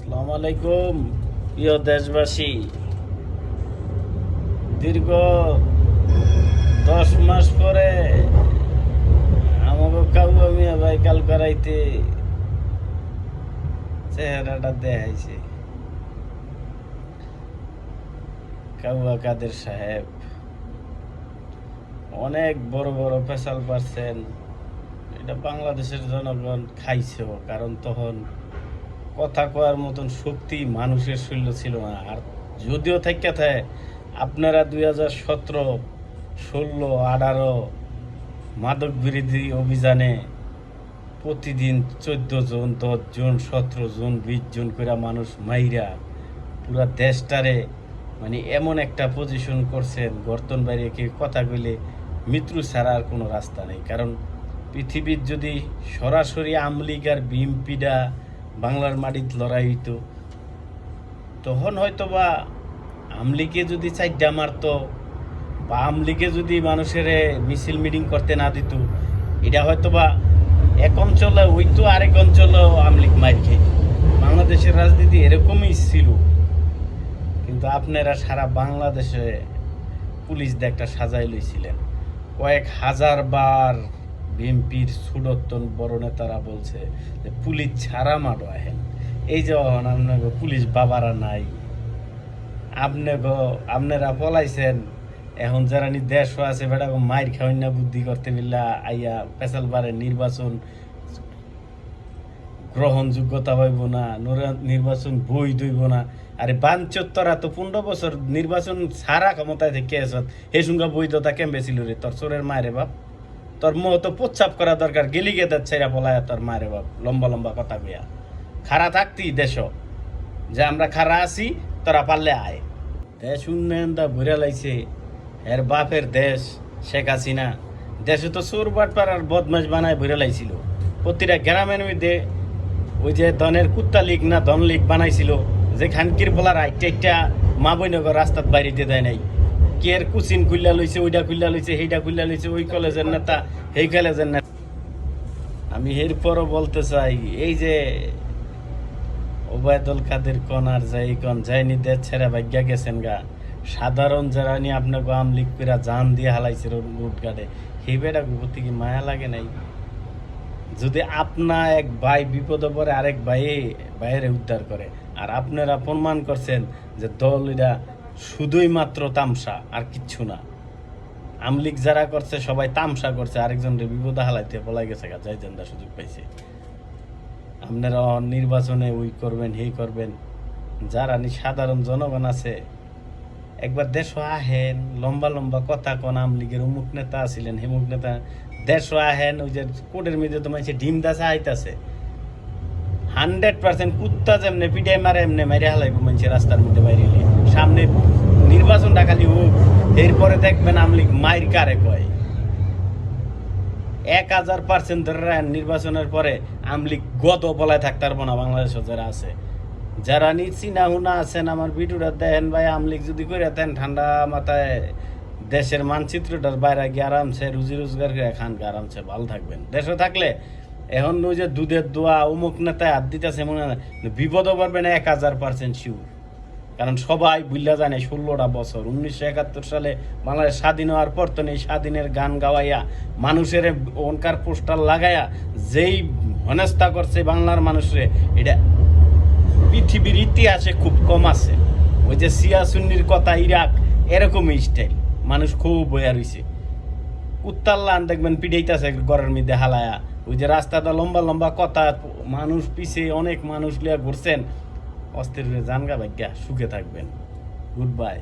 আসসালামু আলাইকুম, প্রিয় দেশবাসী। দীর্ঘ দশ মাস পরে আমাকে কাউয়া মিয়া ভাই কাল করাইতে চেহারাটা দেখাইছে। কাউয়া কাদের সাহেব? অনেক বড় বড় ফেসাল পারছেন। এটা বাংলাদেশের জনগণ খাইছেও কারণ তখন কথা কওয়ার মতন শক্তি মানুষের শৈল্য ছিল না। আর যদিও থেকে থাকে আপনারা দুই হাজার সতেরো, ষোলো, আঠারো মাদক বিরোধী অভিযানে প্রতিদিন চোদ্দ জন, দশ জন, সতেরো জন, বিশ জন করে মানুষ মাইরা পুরা দেশটারে মানে এমন একটা পজিশন করছেন, গর্তন বাইরে কি কথা কইলে মৃত্যু ছাড়া আর কোনো রাস্তা নেই। কারণ পৃথিবীর যদি সরাসরি আমলিগ আর বিএমপিডা বাংলার মাটিত লড়াই হইতো, তখন হয়তো বা আমলিকে যদি চাইডা মারতো, বা আমলিকে যদি মানুষের মিছিল মিটিং করতে না দিত, এটা হয়তো বা এক অঞ্চলে হইতো, আরেক অঞ্চলেও আমলিক মার খেয়ে বাংলাদেশের রাজনীতি এরকমই ছিল। কিন্তু আপনারা সারা বাংলাদেশে পুলিশ একটা সাজাই লইছিলেন। কয়েক হাজার বার বিএনপির সুডত্তন বড় নেতারা বলছে যে, পুলিশ ছাড়া মারো আহেন। এই যে আপনাকে পুলিশ বাবারা নাই। আপনি আপনারা পলাইছেন। এখন যারা দেশ আছে, বেটা মাইর খাওয়াই না বুদ্ধি করতে বিল্লা আইয়া পেশাল বারে নির্বাচন গ্রহণযোগ্যতা হইব না, নরা- নির্বাচন বই দইব না। আরে বাঞ্চত্তরা তো পনেরো বছর নির্বাচন সারা ক্ষমতায় থেকে হে সঙ্গে বৈধতা কেমবে ছিল রে? তোর চোরের মায়ের বাপ। তোর মোহ তো প্রচ্ছাপ করা দরকার, গেলি গে তার ছেড়া পলায় তোর মায়ের বাপ, লম্বা লম্বা কথা কইয়া। খারা থাকতি দেশ, যে আমরা খারা আছি, তোরা পারলে আয়। দেশ উন্নয়ন দা ভরে লাইছে, এর বাপের দেশ, শেখ হাসিনা। দেশে তো চোর বাটপার আর বদমাস বানায় ভরে লাইছিল। প্রতিটা গ্রামের মধ্যে ওই যে ধনের কুত্তা লিগ না ধন লিগ বানাইছিল, যে খানকির বলার আইটা একটা মা বইনগর রাস্তাত বাইরে দিয়ে দেয় নাই। কের কুচিন খুললা লইছে ওইটা খুললা লইছে সেইটা খুললা লইছে, ওই কলেজের নেতা এই কলেজের নেতা। আমি এরপরও বলতে চাই, এই যে ওবায়দুল কাদের কন আর যাই কন, যাইনি দেশ ছেড়ে ভাগ্যা গেছেন গা। সাধারণ যারা নি আপনাকে আম লিখ করে জান দিয়ে হালাইছে রুট গাড়ে সেই বেটা প্রতি কি মায়া লাগে নাই? যদি আপনা এক ভাই বিপদে পড়ে, আরেক ভাই বাইরে উদ্ধার করে, আর আপনারা প্রমাণ করছেন যে দল এটা শুধুই মাত্র তামসা, আর কিচ্ছু না। আমলিক যারা করছে, সবাই তামসা করছে আরেকজনের বিপদে হালাইতে পলাই গেছে যাই জেন্দা সুযোগ পাইছে। আপনারা নির্বাচনে উই করবেন হেই করবেন। যারা নি সাধারণ জনগণ আছে, একবার দেশ আহেন, লম্বা লম্বা কথা কোন, আমলিগের অমুক নেতা আছিলেন, হেমুক নেতা, দেশ আহেন, ওই যে কোটের মধ্যে তো মানুষের ডিম দাসা আইতাছে। হান্ড্রেড পার্সেন্ট কুত্তা যেমনে পিটাই মারে এমনি মেরে হালাইব মানুষের রাস্তার মধ্যে বাইরে। সামনে নির্বাচন ডাকালি হোক, এরপরে দেখবেন আমলিগ মাইর কারে কয়। এক হাজার পার্সেন্ট ধরে নির্বাচনের পরে আমলিগ গত বলায় থাকতে পারব না বাংলাদেশে যারা আছে। যারা নি চিনা হুনা আছেন, আমার ভিডিওটা দেখেন ভাই আমলিগ যদি করে দেন ঠান্ডা মাথায় দেশের মানচিত্রটার বাইরে গিয়ে আরামসে রুজি রোজগার করে খান আরামসে ভালো থাকবেন। দেশে থাকলে এখন ওই যে দুধের দোয়া, অমুক নেতায় হাত দিতেছে মনে বিপদও না, এক হাজার পার্সেন্ট শিওর কারণ সবাই বুঝলা জানে ষোলোটা বছর। উনিশশো একাত্তর সালে বাংলাদেশ স্বাধীন হওয়ার পর তো এই স্বাধীনের গান গাওয়াইয়া, মানুষের ওনকার পোস্টার লাগাইয়া, যেই হেনস্থা করছে বাংলার মানুষরে, এটা পৃথিবীর ইতিহাসে খুব কম আছে। ওই যে সিয়া সুন্নির কথা ইরাক, এরকমই স্টাইল মানুষ খুব বয়া রইছে। উত্তাল্লান দেখবেন পিড়াইতেছে ঘরের মধ্যে হালায়া। ওই যে রাস্তাটা লম্বা লম্বা কথা, মানুষ পিছে অনেক মানুষ লিয়া ঘুরছেন। অস্থির হয়ে জানগা ভাগ্যা সুখে থাকবেন। Good bye